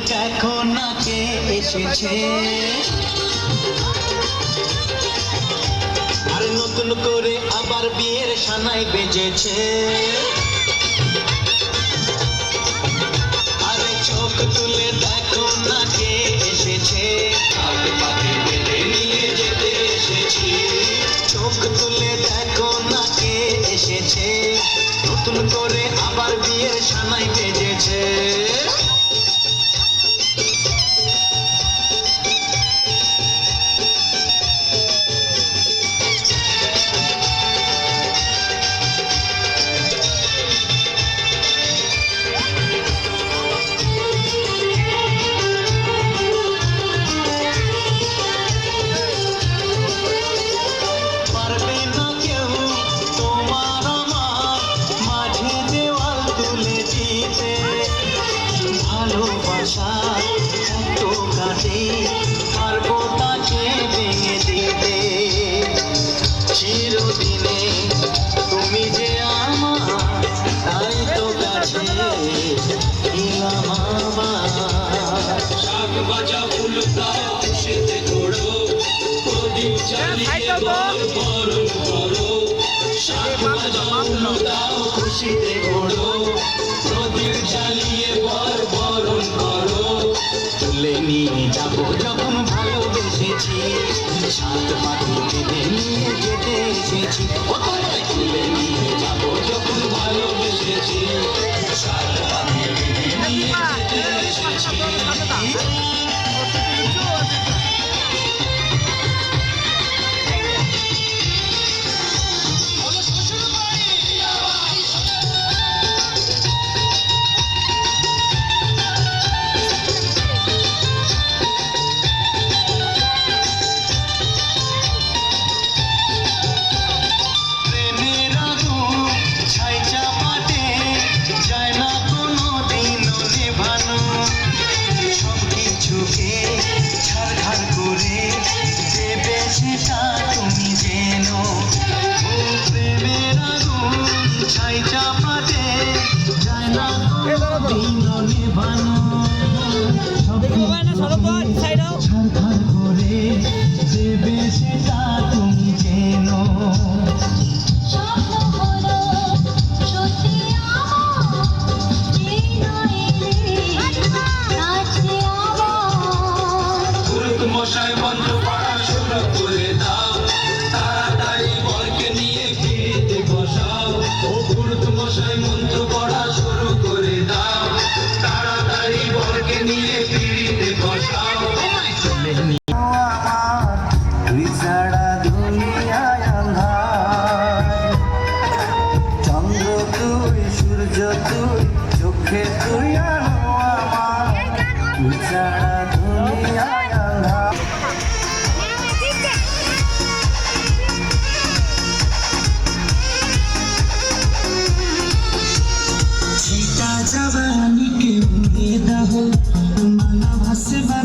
দেখো না কে এসেছে। আর নতুন করে আবার বিয়ের সানাই বেজেছে। আরে চোখ তুলে দেখো না কে এসেছে। চোখ তুলে দেখো না কে এসেছে। নতুন করে আবার বিয়ের সানাই বেজেছে। যখন ভালোবেসেছি সাত পাখি নিয়ে যেতে এসেছি ও তুলে নিয়ে जवानी के बेदा हो मना बस बस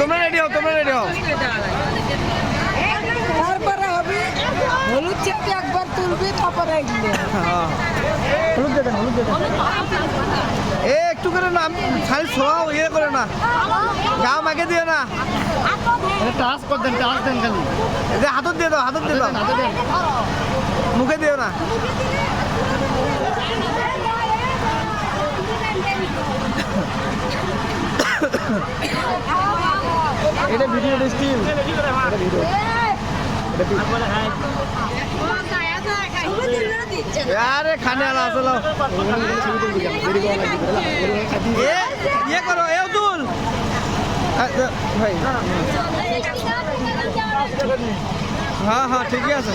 তোমরা রেডি হও তোমরা রেডি হও। তারপরে হবে হলুদ চেপে একবার তুলবি তারপরে হ্যাঁ হলুদ দেন হলুদ দেন এ একটু করে না খালি ছোঁয়াও ইয়ে করে না। গাও মাকে দিও না। টাচ কর দেন টাচ দেন খালি। এই যে হাতত দিয়ে দাও। হাতত দিয়ে দাও। মুখে দিও না। এটা ভিডিও স্টিল আরে খানে আলা আসলো ইয়ে করো ভাই। হ্যাঁ হ্যাঁ ঠিকই আছে।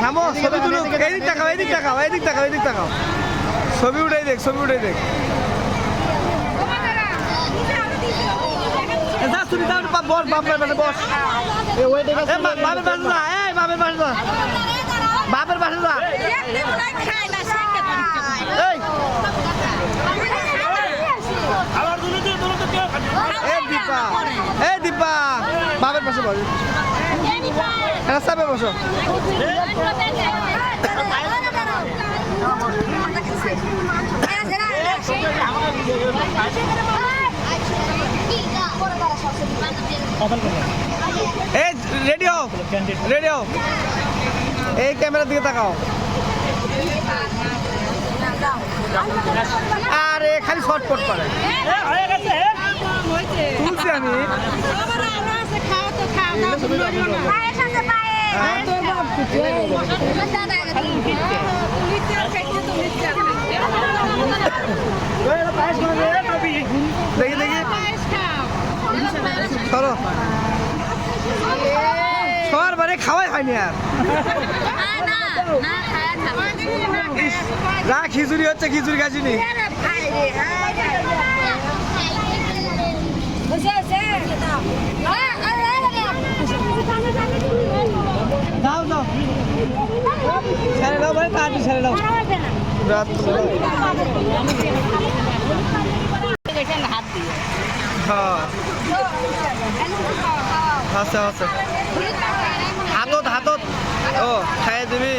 থামো ছবি তুলুক এইদিক তাকাও এইদিক তাকাও এইদিক তাকাও এইদিক তাকাও ছবি উঠাই দেখ ছবি উঠাই দেখ যা তুমি বস বাপের বস বাপের পাশে যা এই বাপের পাশে যা বাপের পাশে যা এই এ দীপা। এ দীপা, বাপের পাশে বস এটা সাপে বসো। এই রেডি হও। রেডি হও। এই ক্যামেরার দিকে তাকাও। আরে, খালি শর্টকট করে তুলছি আমি দেখি দেখি খাওয়াই হয়নি আর যা খিচুড়ি হচ্ছে খিচুড়ি খাসিনি যাও যাও ছেড়ে দাও ভাই তাড়াতাড়ি আছে আছে হাতত হাতত। ও খাই দিবি।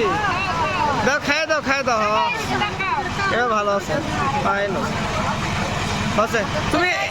দাও খাই দাও খাই দাও। হ্যাঁ ভালো আছে। পাই না আছে তুমি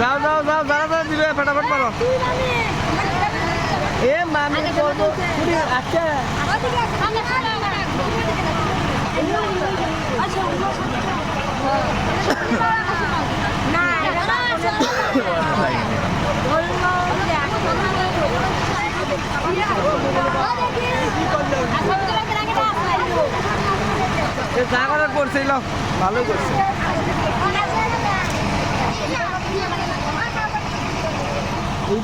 যাও যাও যাও যারা যারা দিবে ফটাফট মারো। এ মামি বলব আচ্ছা। যা করার করছে ভালো করছে। না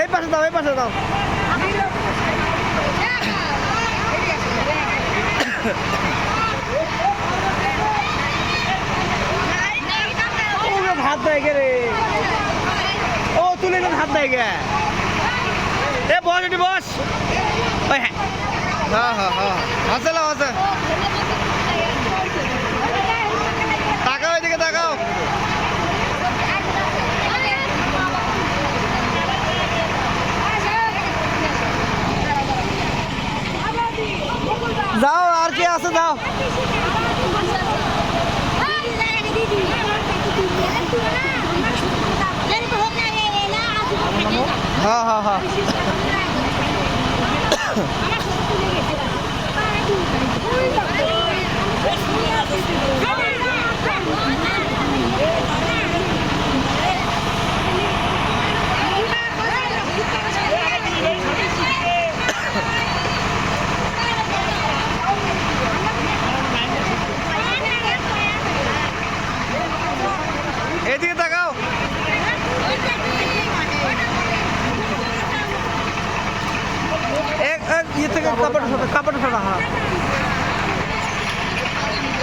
এই পাশে দাও এই পাশে দাও ওগুলো হাত দেয় গে রে ও তুলে না হাত দেয় গে এ বস এটি বস ওই হ্যাঁ হ্যাঁ হ্যাঁ হ্যাঁ হাসে লাও হাসে তাকাও এদিকে তাকাও যাও যাও হ্যাঁ হ্যাঁ হ্যাঁ এদিকে তাকাও এক এক ইয়ে থেকে কাপড় সরা কাপড় সরা হ্যাঁ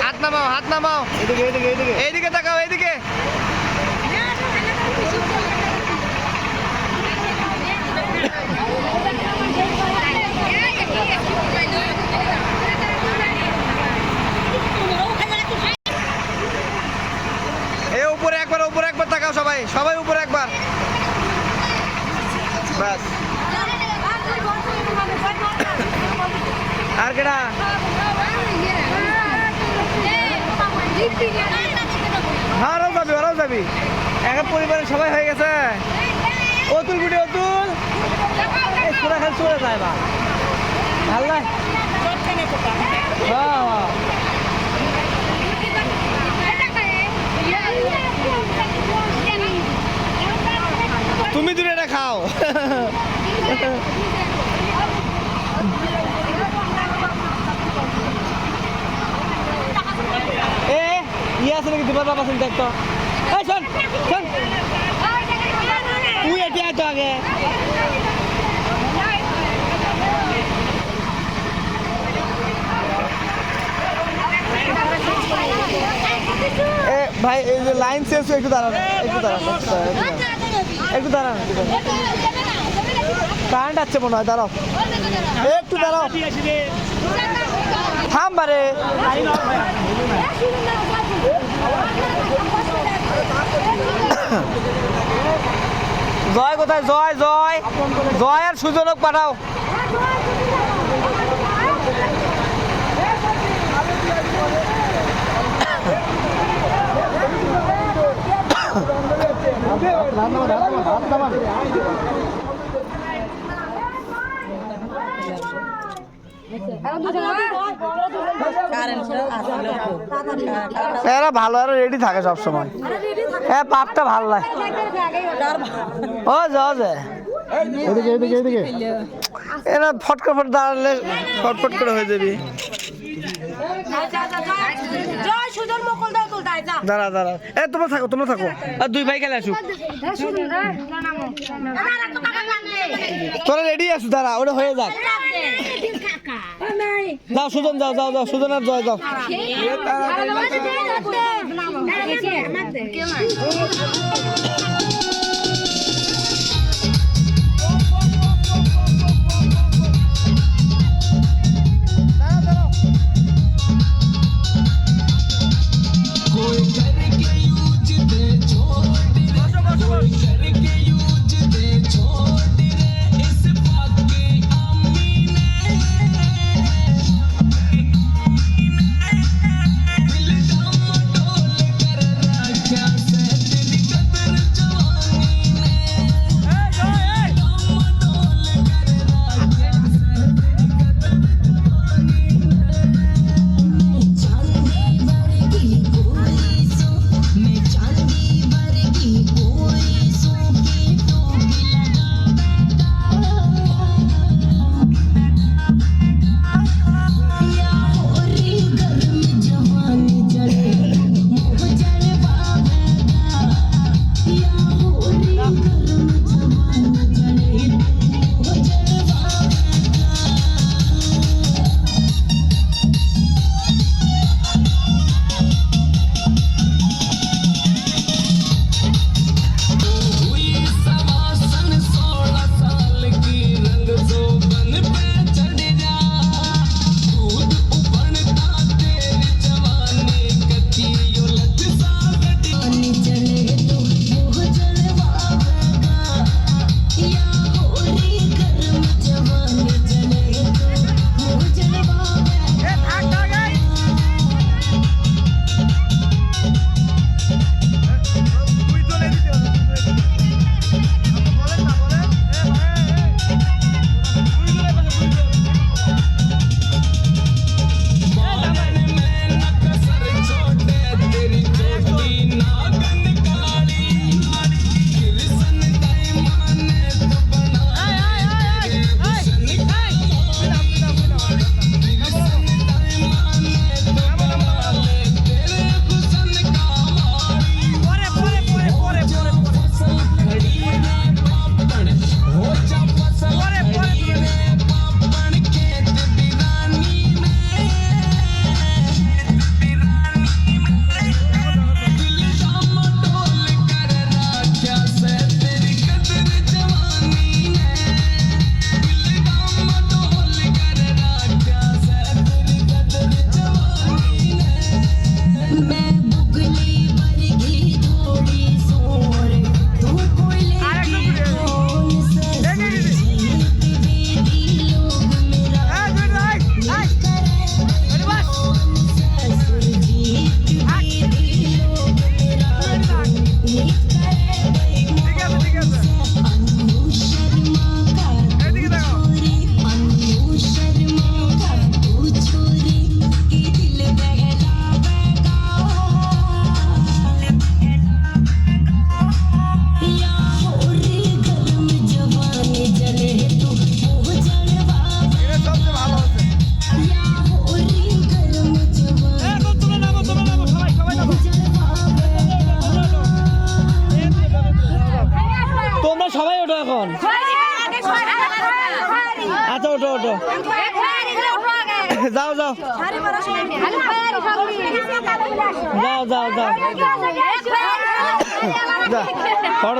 হাত নামাও হাত নামাও এদিকে এদিকে এদিকে এইদিকে তাকাও এইদিকে এ উপরে একবার উপরে একবার তাকাও সবাই সবাই উপরে একবার। ব্যাস। আর কেডা? হ্যাঁ যাবি ওরাও যাবি। এখন পরিবারের সবাই হয়ে গেছে। অতুল বিটি অতুল। চলে যায় বা হ্যাঁ হ্যাঁ। তুমি দূরে খাও। এ ইয়ে আছে নাকি? দিবার বাবা শুনতে একটা এই, শোন শোন। ভাই, এই যে লাইন শেষ একটু দাঁড়ান একটু দাঁড়ান একটু দাঁড়ান, কারেন্ট আছে মনে হয় দাঁড়াও। একটু দাঁড়াও। থাম বারে। জয় কোথায়? জয় জয়। জয় আর সুজনক পাঠাও হাত নামান হাত নামান হাত নামান এরা ভালো আর রেডি থাকে সব সময় হ্যাঁ পাপটা ভালো লাগে। ও যা যায় এদিকে এদিকে এদিকে। এরা ফটকা ফট দাঁড়ালে ফটফট করে হয়ে যাবি। জয় সুজন মকল দাঁড়া দাঁড়া। এ তোমরা থাকো তোমরা থাকো। আর দুই ভাই খেলে আসুক। তোরা রেডি আছো? দাঁড়া ওটা হয়ে যাক। যাও সুজন যাও যাও যাও। সুজন আর জয় যাও कोई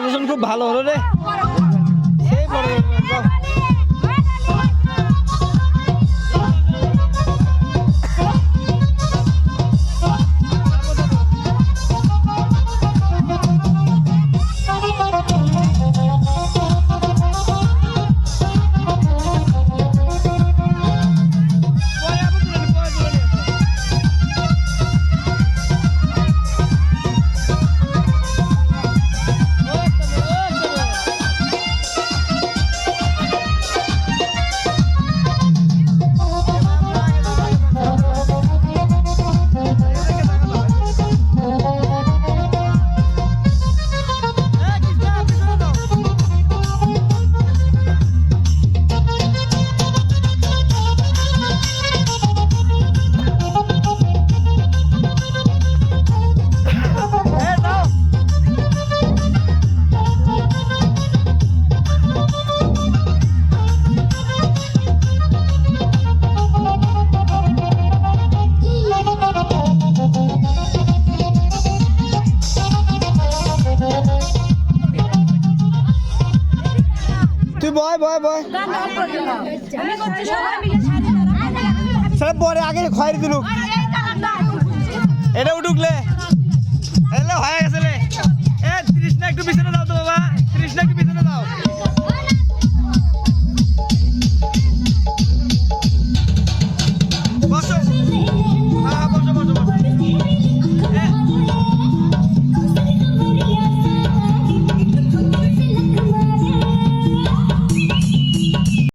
সেশন খুব ভালো হলো রে ফটো সেটা পরে আগে খয়ের দিলুক। এটা উঠুকলে। হয়ে গেছে এ তৃষ্ণা একটু পিছনে দাও তো বাবা। তৃষ্ণা একটু পিছনে দাও।